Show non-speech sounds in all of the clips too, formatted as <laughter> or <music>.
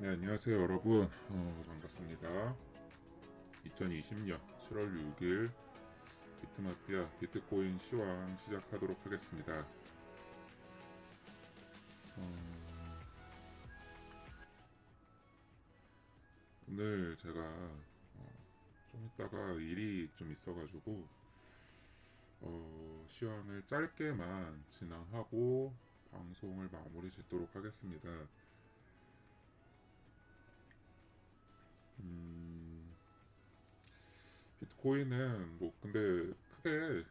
네, 안녕하세요, 여러분. 어, 반갑습니다. 2020년 7월 6일 비트마피아 비트코인 시황 시작하도록 하겠습니다. 어, 오늘 제가 어, 좀 이따가 일이 좀 있어가지고 어, 시황을 짧게만 진행하고 방송을 마무리 짓도록 하겠습니다. 비트코인은 뭐 근데 크게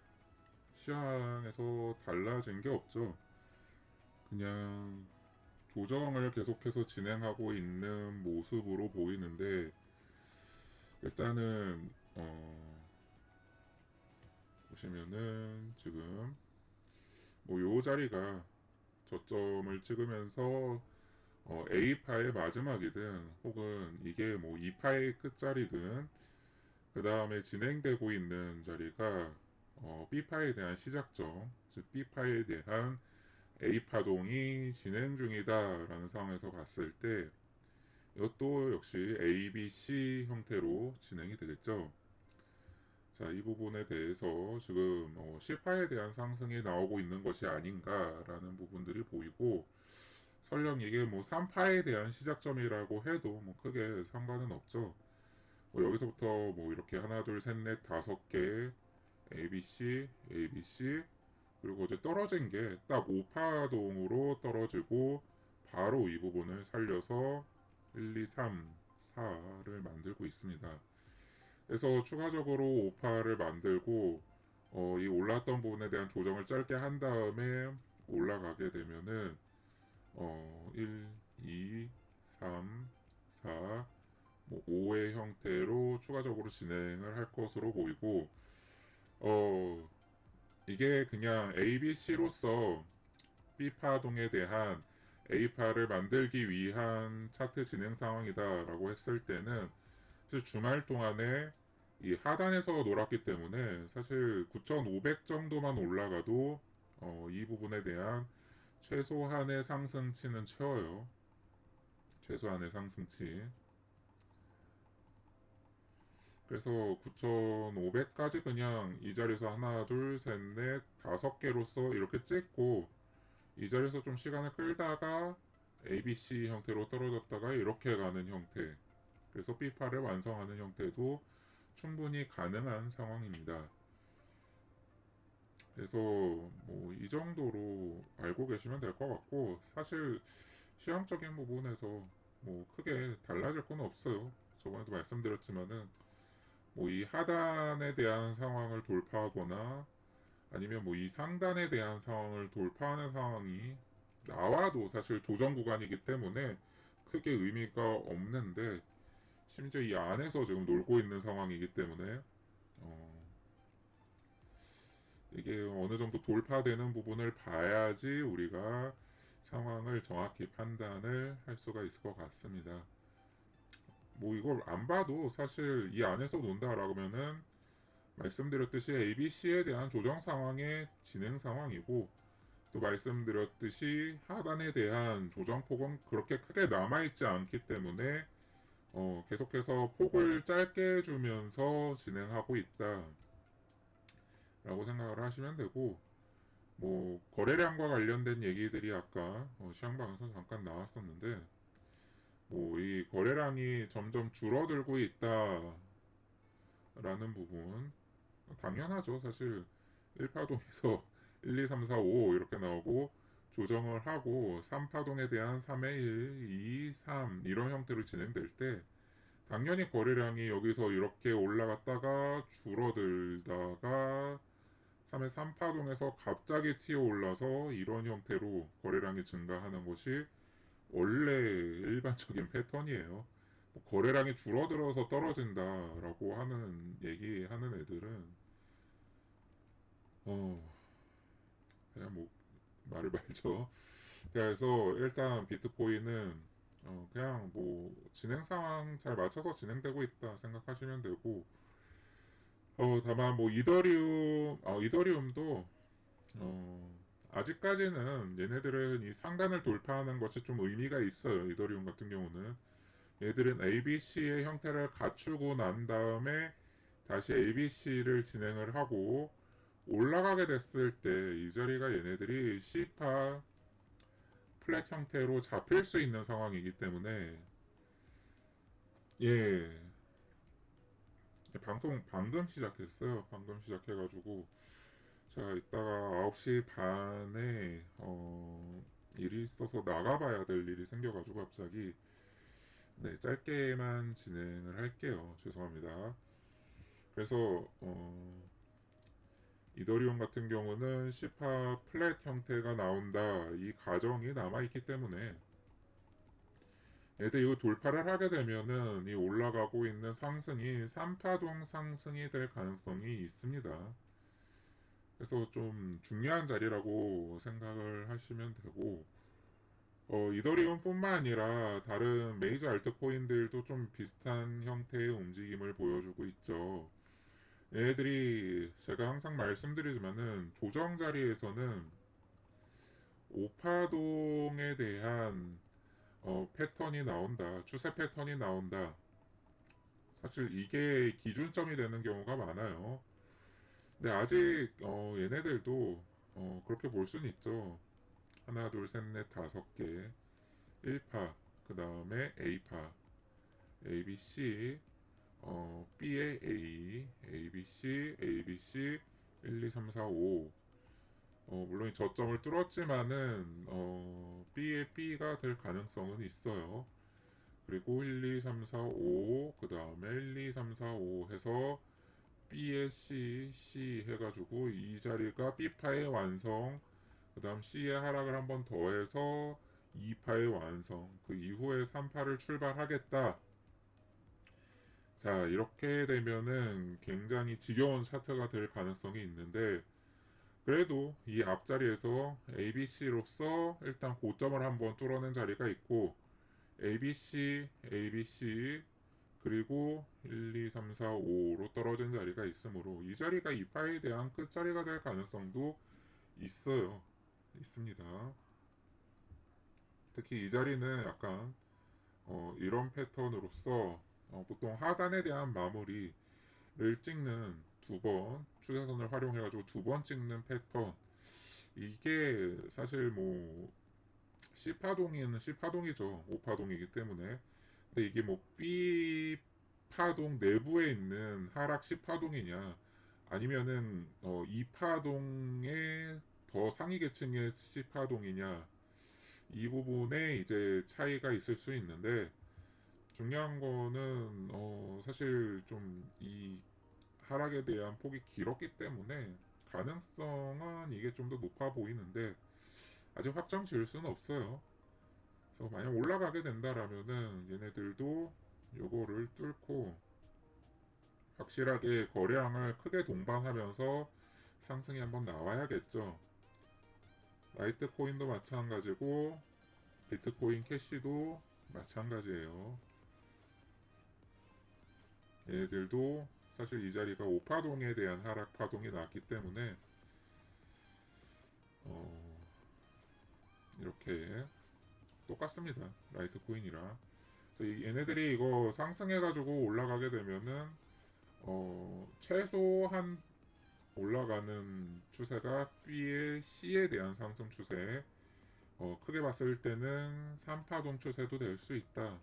시황에서 달라진 게 없죠. 그냥 조정을 계속해서 진행하고 있는 모습으로 보이는데 일단은 어 보시면은 지금 뭐 요 자리가 저점을 찍으면서 어, A파의 마지막이든 혹은 이게 뭐 2파의 끝자리든 그 다음에 진행되고 있는 자리가 어, B파에 대한 시작점 즉 B파에 대한 A파동이 진행 중이다라는 상황에서 봤을 때 이것도 역시 A, B, C 형태로 진행이 되겠죠. 자, 이 부분에 대해서 지금 어, C파에 대한 상승이 나오고 있는 것이 아닌가라는 부분들이 보이고 설령 이게 뭐 3파에 대한 시작점이라고 해도 뭐 크게 상관은 없죠. 뭐 여기서부터 뭐 이렇게 하나, 둘, 셋, 넷, 다섯 개 ABC, ABC 그리고 이제 떨어진 게 딱 5파동으로 떨어지고 바로 이 부분을 살려서 1, 2, 3, 4를 만들고 있습니다. 그래서 추가적으로 5파를 만들고 어, 이 올랐던 부분에 대한 조정을 짧게 한 다음에 올라가게 되면은 어, 1, 2, 3, 4, 뭐 5의 형태로 추가적으로 진행을 할 것으로 보이고, 어, 이게 그냥 ABC로서 B파동에 대한 A파를 만들기 위한 차트 진행 상황이다라고 했을 때는 사실 주말 동안에 이 하단에서 놀았기 때문에 사실 9,500 정도만 올라가도 어, 이 부분에 대한 최소한의 상승치는 채워요. 최소한의 상승치. 그래서 9,500까지 그냥 이 자리에서 하나, 둘, 셋, 넷, 다섯 개로서 이렇게 찍고 이 자리에서 좀 시간을 끌다가 ABC 형태로 떨어졌다가 이렇게 가는 형태. 그래서 B파를 완성하는 형태도 충분히 가능한 상황입니다. 그래서 뭐 이 정도로 알고 계시면 될 것 같고 사실 시황적인 부분에서 뭐 크게 달라질 건 없어요. 저번에도 말씀드렸지만은 뭐 이 하단에 대한 상황을 돌파하거나 아니면 뭐 이 상단에 대한 상황을 돌파하는 상황이 나와도 사실 조정 구간이기 때문에 크게 의미가 없는데 심지어 이 안에서 지금 놀고 있는 상황이기 때문에 어, 이게 어느 정도 돌파되는 부분을 봐야지 우리가 상황을 정확히 판단을 할 수가 있을 것 같습니다. 뭐 이걸 안 봐도 사실 이 안에서 논다라고 하면은 말씀드렸듯이 ABC에 대한 조정 상황의 진행 상황이고 또 말씀드렸듯이 하단에 대한 조정 폭은 그렇게 크게 남아있지 않기 때문에 어, 계속해서 폭을 짧게 주면서 진행하고 있다. 라고 생각을 하시면 되고, 뭐, 거래량과 관련된 얘기들이 아까 어, 시황방에서 잠깐 나왔었는데, 뭐, 이 거래량이 점점 줄어들고 있다. 라는 부분. 당연하죠. 사실, 1파동에서 1, 2, 3, 4, 5 이렇게 나오고, 조정을 하고 3파동에 대한 3의 1, 2, 3 이런 형태로 진행될 때 당연히 거래량이 여기서 이렇게 올라갔다가 줄어들다가 3의 3파동에서 갑자기 튀어 올라서 이런 형태로 거래량이 증가하는 것이 원래 일반적인 패턴이에요. 뭐 거래량이 줄어들어서 떨어진다라고 하는 얘기하는 애들은 어 그냥 뭐 말을 <laughs> 말죠. 그래서 일단 비트코인은 어 그냥 뭐 진행 상황 잘 맞춰서 진행되고 있다 생각하시면 되고 어 다만 뭐 이더리움 어 이더리움도 어 아직까지는 얘네들은 이 상단을 돌파하는 것이 좀 의미가 있어요. 이더리움 같은 경우는. 얘들은 ABC의 형태를 갖추고 난 다음에 다시 ABC를 진행을 하고 올라가게 됐을 때 이 자리가 얘네들이 C파 플랫 형태로 잡힐 수 있는 상황이기 때문에 예. 방송 방금 시작했어요. 방금 시작해가지고 자 이따가 9시 반에 어 일이 있어서 나가봐야 될 일이 생겨가지고 갑자기 네 짧게만 진행을 할게요 죄송합니다 그래서 어 이더리움 같은 경우는 C파 플랫 형태가 나온다. 이 가정이 남아있기 때문에 얘들 이거 돌파를 하게 되면은 이 올라가고 있는 상승이 3파동 상승이 될 가능성이 있습니다. 그래서 좀 중요한 자리라고 생각을 하시면 되고 어, 이더리움뿐만 아니라 다른 메이저 알트코인들도 좀 비슷한 형태의 움직임을 보여주고 있죠. 얘들이 제가 항상 말씀드리지만은 조정 자리에서는 오파동에 대한 어, 패턴이 나온다, 추세 패턴이 나온다. 사실 이게 기준점이 되는 경우가 많아요. 근데 아직 어, 얘네들도 어, 그렇게 볼 수는 있죠. 하나, 둘, 셋, 넷, 다섯 개, 1파, 그 다음에 A파, ABC, 어, B의 A, A, B, C, A, B, C, 1, 2, 3, 4, 5. 어, 물론 저점을 뚫었지만은, 어, B의 B가 될 가능성은 있어요. 그리고 1, 2, 3, 4, 5, 그 다음에 1, 2, 3, 4, 5 해서 B의 C, C 해가지고 이 자리가 B파의 완성, 그 다음 C의 하락을 한 번 더 해서 2파의 완성, 그 이후에 3파를 출발하겠다. 자, 이렇게 되면은 굉장히 지겨운 차트가 될 가능성이 있는데, 그래도 이 앞자리에서 ABC로서 일단 고점을 한번 뚫어낸 자리가 있고, ABC, ABC, 그리고 1, 2, 3, 4, 5로 떨어진 자리가 있으므로 이 자리가 이 파에 대한 끝자리가 될 가능성도 있어요. 있습니다. 특히 이 자리는 약간 어, 이런 패턴으로서 어, 보통 하단에 대한 마무리를 찍는 두 번 추세선을 활용해 가지고 두 번 찍는 패턴 이게 사실 뭐 C파동에는 C파동이죠 5파동이기 때문에 근데 이게 뭐 B파동 내부에 있는 하락 C파동이냐 아니면은 어, 2파동의 더 상위 계층의 C파동이냐 이 부분에 이제 차이가 있을 수 있는데 중요한 거는 어 사실 좀 이 하락에 대한 폭이 길었기 때문에 가능성은 이게 좀 더 높아 보이는데 아직 확정 지을 수는 없어요. 그래서 만약 올라가게 된다라면은 얘네들도 요거를 뚫고 확실하게 거래량을 크게 동반하면서 상승이 한번 나와야겠죠. 라이트 코인도 마찬가지고 비트코인 캐시도 마찬가지예요. 얘들도 사실 이 자리가 5파동에 대한 하락 파동이 나왔기 때문에 어, 이렇게 똑같습니다. 라이트 코인이랑 그래서 이- 얘네들이 이거 상승해가지고 올라가게 되면은 어, 최소한 올라가는 추세가 B의 C에 대한 상승 추세 어, 크게 봤을 때는 3파동 추세도 될 수 있다.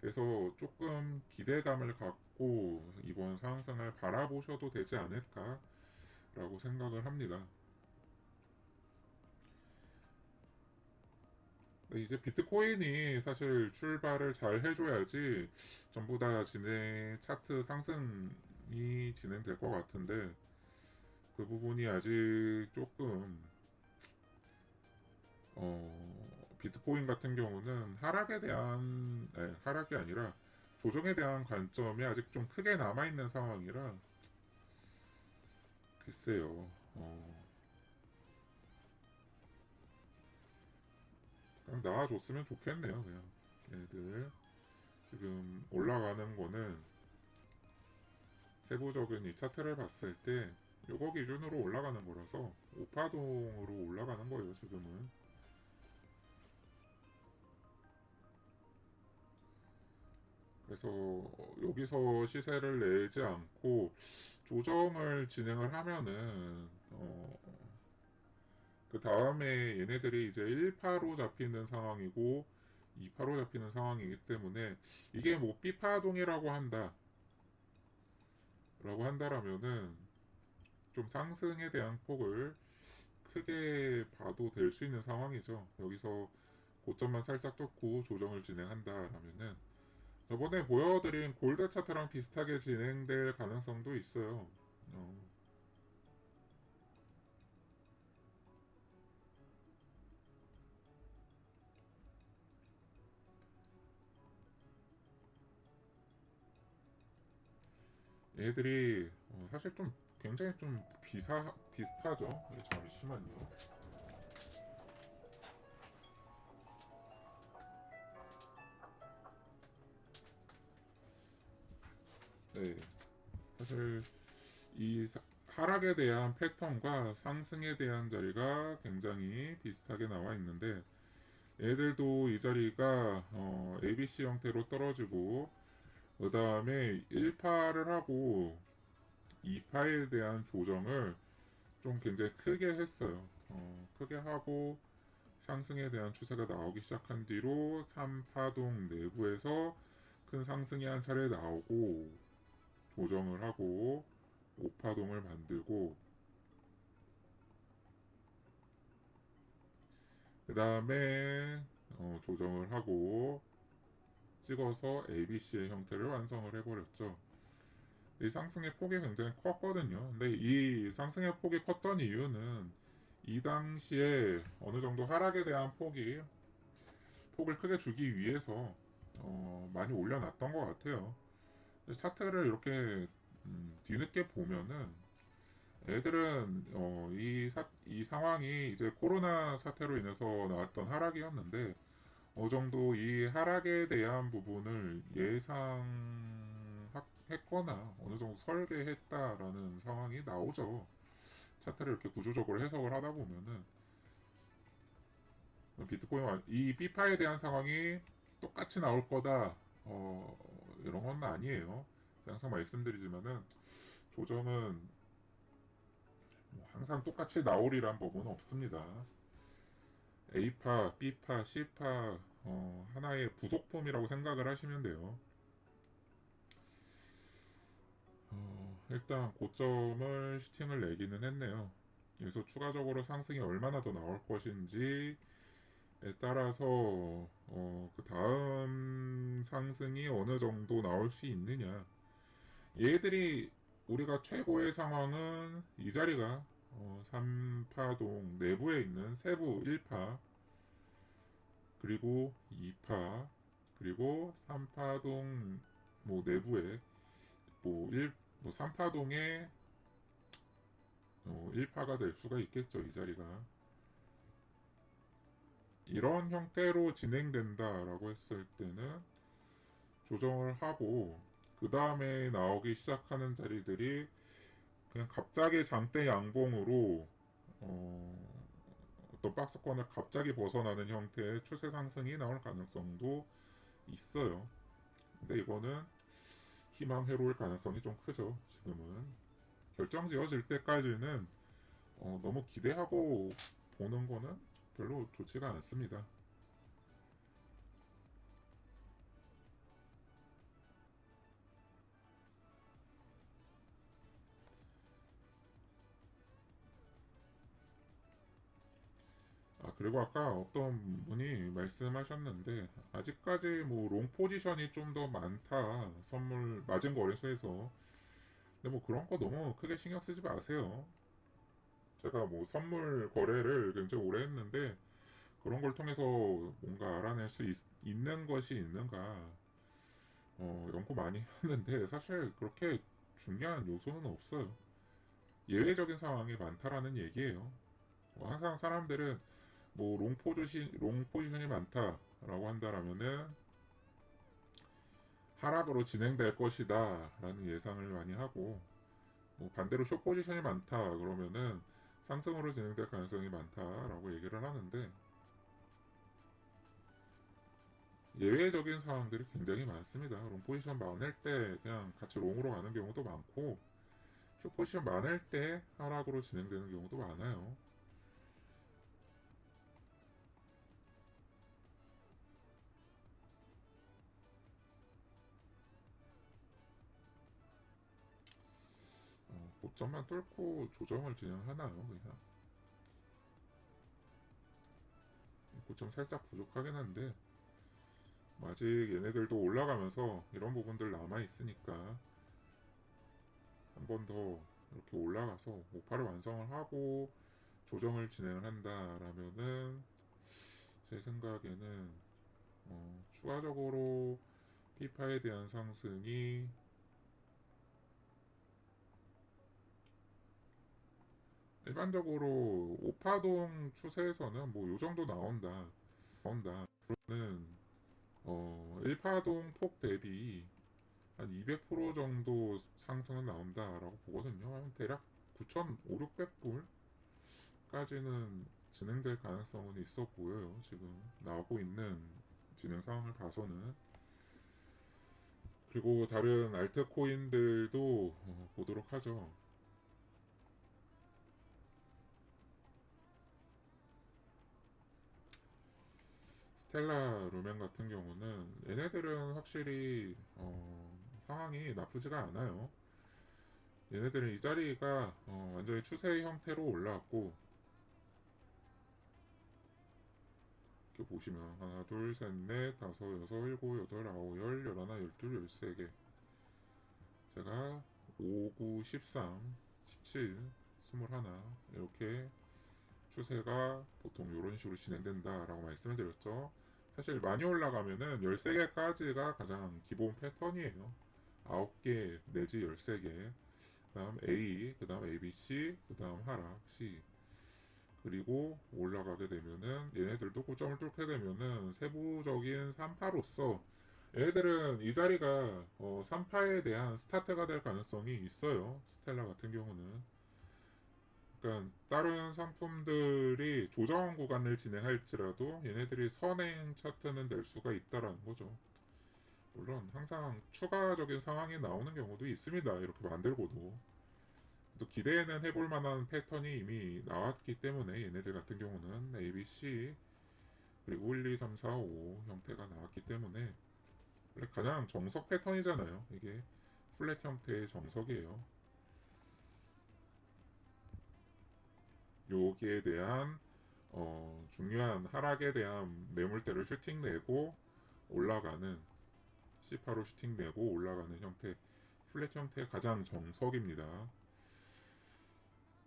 그래서 조금 기대감을 갖고 이번 상승을 바라보셔도 되지 않을까라고 생각을 합니다. 이제 비트코인이 사실 출발을 잘 해줘야지 전부 다 진행 차트 상승이 진행될 것 같은데 그 부분이 아직 조금 어, 비트코인 같은 경우는 하락에 대한 네, 하락이 아니라 조정에 대한 관점이 아직 좀 크게 남아 있는 상황이라 글쎄요. 어, 그냥 나와줬으면 좋겠네요. 그냥 얘들 지금 올라가는 거는 세부적인 이 차트를 봤을 때 요거 기준으로 올라가는 거라서 오파동으로 올라가는 거예요. 지금은. 그래서 여기서 시세를 내지 않고 조정을 진행을 하면은 어, 그 다음에 얘네들이 이제 1파로 잡히는 상황이고 2파로 잡히는 상황이기 때문에 이게 뭐 B파동이라고 한다 라고 한다라면은 좀 상승에 대한 폭을 크게 봐도 될 수 있는 상황이죠. 여기서 고점만 살짝 쫓고 조정을 진행한다 라면은 저번에 보여드린 골드 차트랑 비슷하게 진행될 가능성도 있어요. 어, 얘들이 어, 사실 좀 굉장히 좀 비사 비슷하죠. 예, 잠시만요. 네, 사실 이 사- 하락에 대한 패턴과 상승에 대한 자리가 굉장히 비슷하게 나와 있는데 얘들도 이 자리가 어, ABC 형태로 떨어지고 그 다음에 1파를 하고 2파에 대한 조정을 좀 굉장히 크게 했어요. 어, 크게 하고 상승에 대한 추세가 나오기 시작한 뒤로 3파동 내부에서 큰 상승이 한 차례 나오고 조정을 하고 5파동을 만들고 그 다음에 어, 조정을 하고 찍어서 ABC의 형태를 완성을 해버렸죠. 이 상승의 폭이 굉장히 컸거든요. 근데 이 상승의 폭이 컸던 이유는 이 당시에 어느 정도 하락에 대한 폭이 폭을 크게 주기 위해서 어, 많이 올려놨던 것 같아요. 차트를 이렇게 음, 뒤늦게 보면은 애들은 어, 이, 사, 이 상황이 이제 코로나 사태로 인해서 나왔던 하락이었는데 어느 정도 이 하락에 대한 부분을 예상했거나 어느 정도 설계했다라는 상황이 나오죠. 차트를 이렇게 구조적으로 해석을 하다 보면은 비트코인 완- 이 비파에 대한 상황이 똑같이 나올 거다 어, 이런 건 아니에요. 항상 말씀드리지만은 조정은 뭐 항상 똑같이 나오리란 법은 없습니다. A파, B파, C파 어, 하나의 부속품이라고 생각을 하시면 돼요. 어, 일단 고점을 슈팅을 내기는 했네요. 그래서 추가적으로 상승이 얼마나 더 나올 것인지에 따라서 어, 그 다음 상승이 어느 정도 나올 수 있느냐. 얘들이 우리가 최고의 상황은 이 자리가 어, 3파동 내부에 있는 세부 1파 그리고 2파 그리고 3파동 뭐 내부에 뭐 1, 뭐 3파동의 어, 1파가 될 수가 있겠죠 이 자리가. 이런 형태로 진행된다라고 했을 때는 조정을 하고 그 다음에 나오기 시작하는 자리들이 그냥 갑자기 장대 양봉으로 어, 어떤 박스권을 갑자기 벗어나는 형태의 추세 상승이 나올 가능성도 있어요. 근데 이거는 희망 회로일 가능성이 좀 크죠. 지금은 결정 지어질 때까지는 어, 너무 기대하고 보는 거는 별로 좋지가 않습니다. 그리고 아까 어떤 분이 말씀하셨는데, 아직까지 뭐, 롱 포지션이 좀 더 많다. 선물, 맞은 거래소에서. 근데 뭐, 그런 거 너무 크게 신경 쓰지 마세요. 제가 뭐, 선물 거래를 굉장히 오래 했는데, 그런 걸 통해서 뭔가 알아낼 수 있, 는 것이 있는가, 어, 연구 많이 <laughs> 했는데, 사실 그렇게 중요한 요소는 없어요. 예외적인 상황이 많다라는 얘기예요. 뭐 항상 사람들은 뭐 롱 포지션 롱 포지션이 많다라고 한다라면은 하락으로 진행될 것이다라는 예상을 많이 하고 뭐 반대로 숏 포지션이 많다 그러면은 상승으로 진행될 가능성이 많다라고 얘기를 하는데 예외적인 상황들이 굉장히 많습니다. 롱 포지션 많을 때 그냥 같이 롱으로 가는 경우도 많고 숏 포지션 많을 때 하락으로 진행되는 경우도 많아요. 점만 뚫고 조정을 진행하나요, 그냥? 고점 살짝 부족하긴 한데 아직 얘네들도 올라가면서 이런 부분들 남아 있으니까 한 번 더 이렇게 올라가서 오파를 완성을 하고 조정을 진행을 한다라면은 제 생각에는 어, 추가적으로 피파에 대한 상승이 일반적으로 오파동 추세에서는 뭐 요 정도 나온다 나온다 그러면 어 1파동 폭 대비 한 200% 정도 상승은 나온다라고 보거든요. 한 대략 9,500불까지는 진행될 가능성은 있어 보여요. 지금 나오고 있는 진행 상황을 봐서는. 그리고 다른 알트 코인들도 어, 보도록 하죠. 스텔라 루멘 같은 경우는 얘네들은 확실히 어, 상황이 나쁘지가 않아요. 얘네들은 이 자리가 어, 완전히 추세 형태로 올라왔고 이렇게 보시면 하나 둘 셋 넷 다섯 여섯 일곱 여덟 아홉 열 열하나 열둘 열세 개 제가 5, 9, 13, 17, 21 이렇게 추세가 보통 이런 식으로 진행된다라고 말씀을 드렸죠. 사실 많이 올라가면은 13개까지가 가장 기본 패턴이에요. 9개 내지 13개. 그 다음 A, 그 다음 ABC, 그 다음 하락, C. 그리고 올라가게 되면은 얘네들도 고점을 뚫게 되면은 세부적인 3파로서 얘네들은 이 자리가 어, 3파에 대한 스타트가 될 가능성이 있어요. 스텔라 같은 경우는. 그러니까 다른 상품들이 조정 구간을 진행할지라도 얘네들이 선행 차트는 낼 수가 있다라는 거죠. 물론 항상 추가적인 상황이 나오는 경우도 있습니다. 이렇게 만들고도 또 기대는 해볼 만한 패턴이 이미 나왔기 때문에 얘네들 같은 경우는 A, B, C 그리고 1, 2, 3, 4, 5 형태가 나왔기 때문에 가장 정석 패턴이잖아요. 이게 플랫 형태의 정석이에요. 여기에 대한 어, 중요한 하락에 대한 매물대를 슈팅 내고 올라가는 C8로 슈팅 내고 올라가는 형태 플랫 형태의 가장 정석입니다.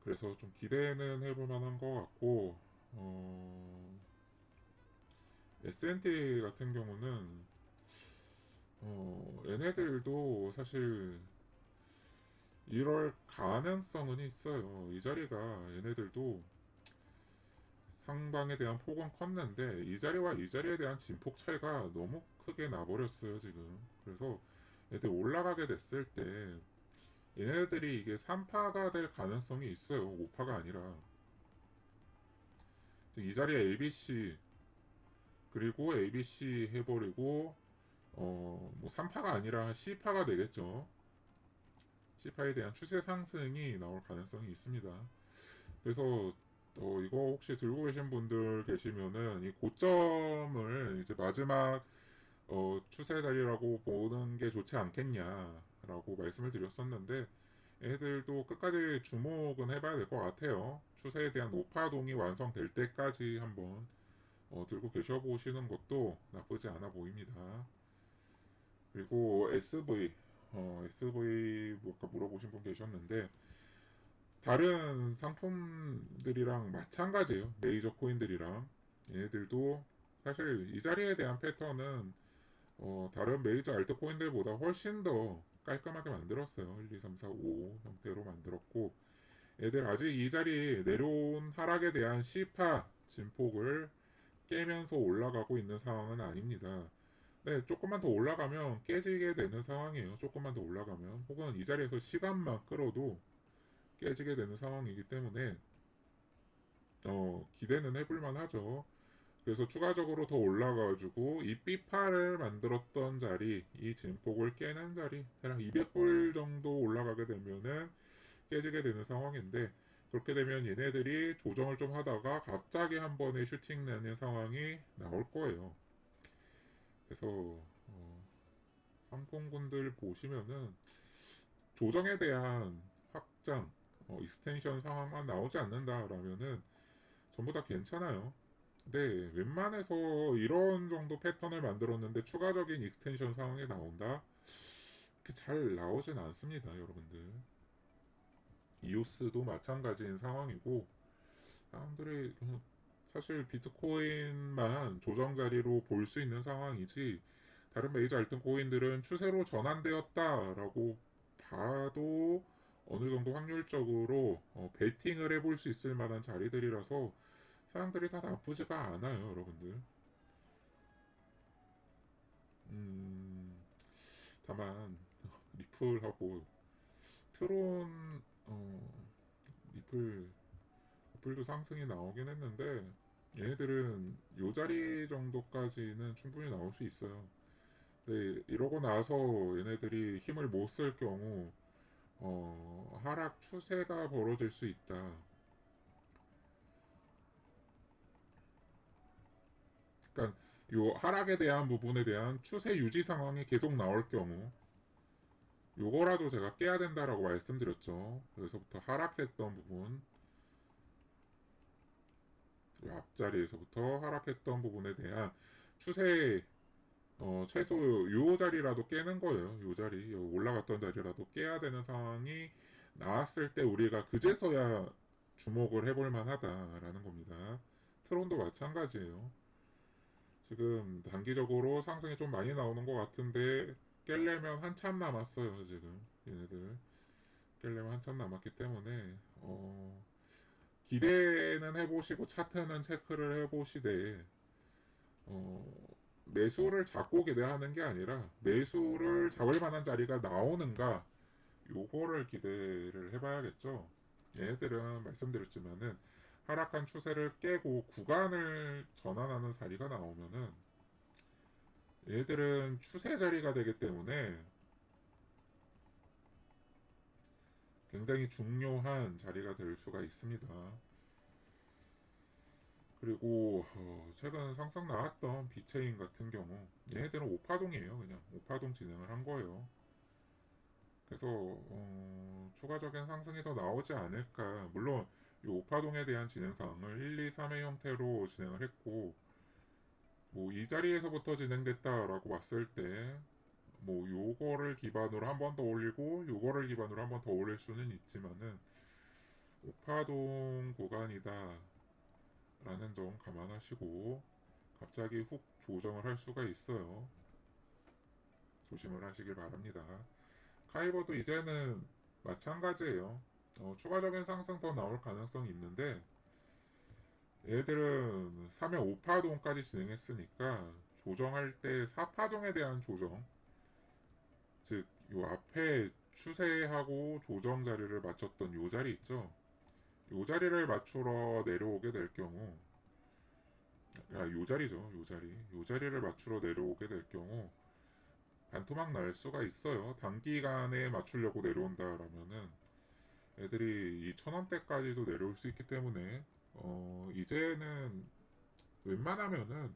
그래서 좀 기대는 해볼 만한 것 같고 어, S&T 같은 경우는 어, 얘네들도 사실 이럴 가능성은 있어요. 이 자리가 얘네들도 상방에 대한 폭은 컸는데 이 자리와 이 자리에 대한 진폭 차이가 너무 크게 나버렸어요 지금. 그래서 얘들 올라가게 됐을 때 얘네들이 이게 3파가 될 가능성이 있어요. 5파가 아니라. 이 자리에 ABC 그리고 ABC 해버리고 어 뭐 3파가 아니라 C파가 되겠죠. C파에 대한 추세 상승이 나올 가능성이 있습니다. 그래서 어, 이거 혹시 들고 계신 분들 계시면은 이 고점을 이제 마지막 어, 추세 자리라고 보는 게 좋지 않겠냐라고 말씀을 드렸었는데 애들도 끝까지 주목은 해봐야 될 것 같아요. 추세에 대한 노파동이 완성될 때까지 한번 어, 들고 계셔 보시는 것도 나쁘지 않아 보입니다. 그리고 SV 어, SV 뭐 아까 물어보신 분 계셨는데 다른 상품들이랑 마찬가지예요. 메이저 코인들이랑 얘네들도 사실 이 자리에 대한 패턴은 어, 다른 메이저 알트 코인들보다 훨씬 더 깔끔하게 만들었어요. 1, 2, 3, 4, 5 형태로 만들었고 얘들 아직 이 자리 내려온 하락에 대한 C파 진폭을 깨면서 올라가고 있는 상황은 아닙니다. 네, 조금만 더 올라가면 깨지게 되는 상황이에요. 조금만 더 올라가면 혹은 이 자리에서 시간만 끌어도 깨지게 되는 상황이기 때문에 어, 기대는 해볼만 하죠. 그래서 추가적으로 더 올라가가지고 이 B8을 만들었던 자리, 이 진폭을 깨는 자리, 대략 200불 정도 올라가게 되면은 깨지게 되는 상황인데 그렇게 되면 얘네들이 조정을 좀 하다가 갑자기 한 번에 슈팅 내는 상황이 나올 거예요. 그래서 어, 상공군들 보시면은 조정에 대한 확장, 어, 익스텐션 상황만 나오지 않는다라면은 전부 다 괜찮아요. 근데 웬만해서 이런 정도 패턴을 만들었는데 추가적인 익스텐션 상황이 나온다? 그렇게 잘 나오진 않습니다, 여러분들. 이오스도 마찬가지인 상황이고 사람들이 사실 비트코인만 조정 자리로 볼 수 있는 상황이지 다른 메이저 알트코인들은 추세로 전환되었다라고 봐도 어느 정도 확률적으로 어, 베팅을 해볼 수 있을 만한 자리들이라서 사람들이 다 나쁘지가 않아요, 여러분들. 음, 다만 <laughs> 리플하고 트론 어, 리플 리플도 상승이 나오긴 했는데 얘네들은 요 자리 정도까지는 충분히 나올 수 있어요. 근데 이러고 나서 얘네들이 힘을 못 쓸 경우 어, 하락 추세가 벌어질 수 있다. 그러니까 요 하락에 대한 부분에 대한 추세 유지 상황이 계속 나올 경우 요거라도 제가 깨야 된다라고 말씀드렸죠. 여기서부터 하락했던 부분 요 앞자리에서부터 하락했던 부분에 대한 추세 어, 최소 요 자리라도 깨는 거예요. 요 자리 요 올라갔던 자리라도 깨야 되는 상황이 나왔을 때 우리가 그제서야 주목을 해볼 만하다라는 겁니다. 트론도 마찬가지예요. 지금 단기적으로 상승이 좀 많이 나오는 것 같은데 깰려면 한참 남았어요 지금 얘네들 깰려면 한참 남았기 때문에 어, 기대는 해보시고 차트는 체크를 해보시되 어, 매수를 잡고 기대하는 게 아니라 매수를 잡을 만한 자리가 나오는가 요거를 기대를 해봐야겠죠. 얘네들은 말씀드렸지만은 하락한 추세를 깨고 구간을 전환하는 자리가 나오면은 얘들은 추세 자리가 되기 때문에 굉장히 중요한 자리가 될 수가 있습니다. 그리고 어, 최근 상승 나왔던 비체인 같은 경우 얘네들은 오파동이에요. 그냥 오파동 진행을 한 거예요. 그래서 어, 추가적인 상승이 더 나오지 않을까. 물론 이 오파동에 대한 진행 사항을 1, 2, 3의 형태로 진행을 했고 뭐 이 자리에서부터 진행됐다라고 봤을 때 뭐 요거를 기반으로 한 번 더 올리고 요거를 기반으로 한 번 더 올릴 수는 있지만은 오파동 구간이다 라는 점 감안하시고 갑자기 훅 조정을 할 수가 있어요. 조심을 하시길 바랍니다. 카이버도 이제는 마찬가지예요. 어, 추가적인 상승 더 나올 가능성이 있는데 얘들은 3회 5파동까지 진행했으니까 조정할 때 4파동에 대한 조정 즉 요 앞에 추세하고 조정 자리를 맞췄던 요 자리 있죠? 요 자리를 맞추러 내려오게 될 경우 아, 요 자리죠 요 자리. 요 자리를 맞추러 내려오게 될 경우 반토막 날 수가 있어요. 단기간에 맞추려고 내려온다라면은 애들이 2,000원대까지도 내려올 수 있기 때문에 어, 이제는 웬만하면은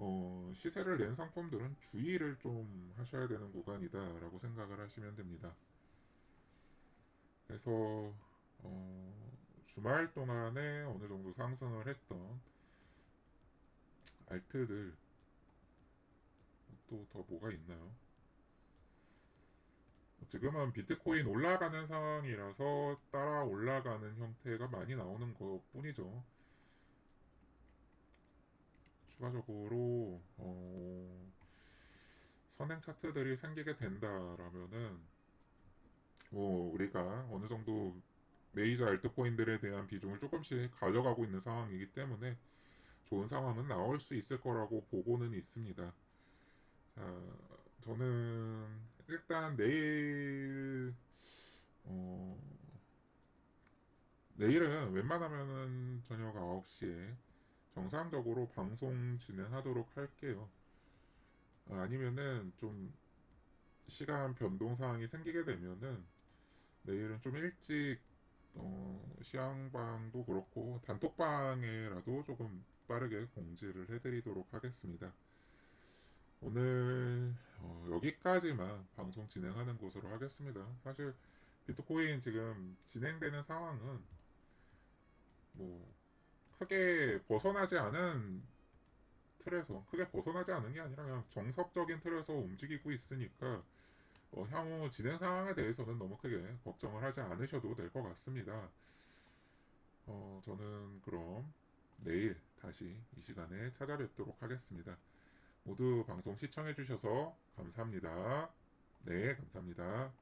어, 시세를 낸 상품들은 주의를 좀 하셔야 되는 구간이다라고 생각을 하시면 됩니다. 그래서 어, 주말 동안에 어느 정도 상승을 했던 알트들 또 더 뭐가 있나요? 지금은 비트코인 올라가는 상황이라서 따라 올라가는 형태가 많이 나오는 것 뿐이죠. 추가적으로 어, 선행 차트들이 생기게 된다라면은 뭐 우리가 어느 정도 메이저 알트코인들에 대한 비중을 조금씩 가져가고 있는 상황이기 때문에 좋은 상황은 나올 수 있을 거라고 보고는 있습니다. 자, 저는 일단 내일 어, 내일은 웬만하면은 저녁 9시에 정상적으로 방송 진행하도록 할게요. 아, 아니면은 좀 시간 변동 사항이 생기게 되면은 내일은 좀 일찍 어, 시향방도 그렇고 단톡방에라도 조금 빠르게 공지를 해드리도록 하겠습니다. 오늘 어, 여기까지만 방송 진행하는 것으로 하겠습니다. 사실 비트코인 지금 진행되는 상황은 뭐 크게 벗어나지 않은 틀에서 크게 벗어나지 않은 게 아니라 그냥 정석적인 틀에서 움직이고 있으니까 어, 향후 진행 상황에 대해서는 너무 크게 걱정을 하지 않으셔도 될 것 같습니다. 어, 저는 그럼 내일 다시 이 시간에 찾아뵙도록 하겠습니다. 모두 방송 시청해주셔서 감사합니다. 네, 감사합니다.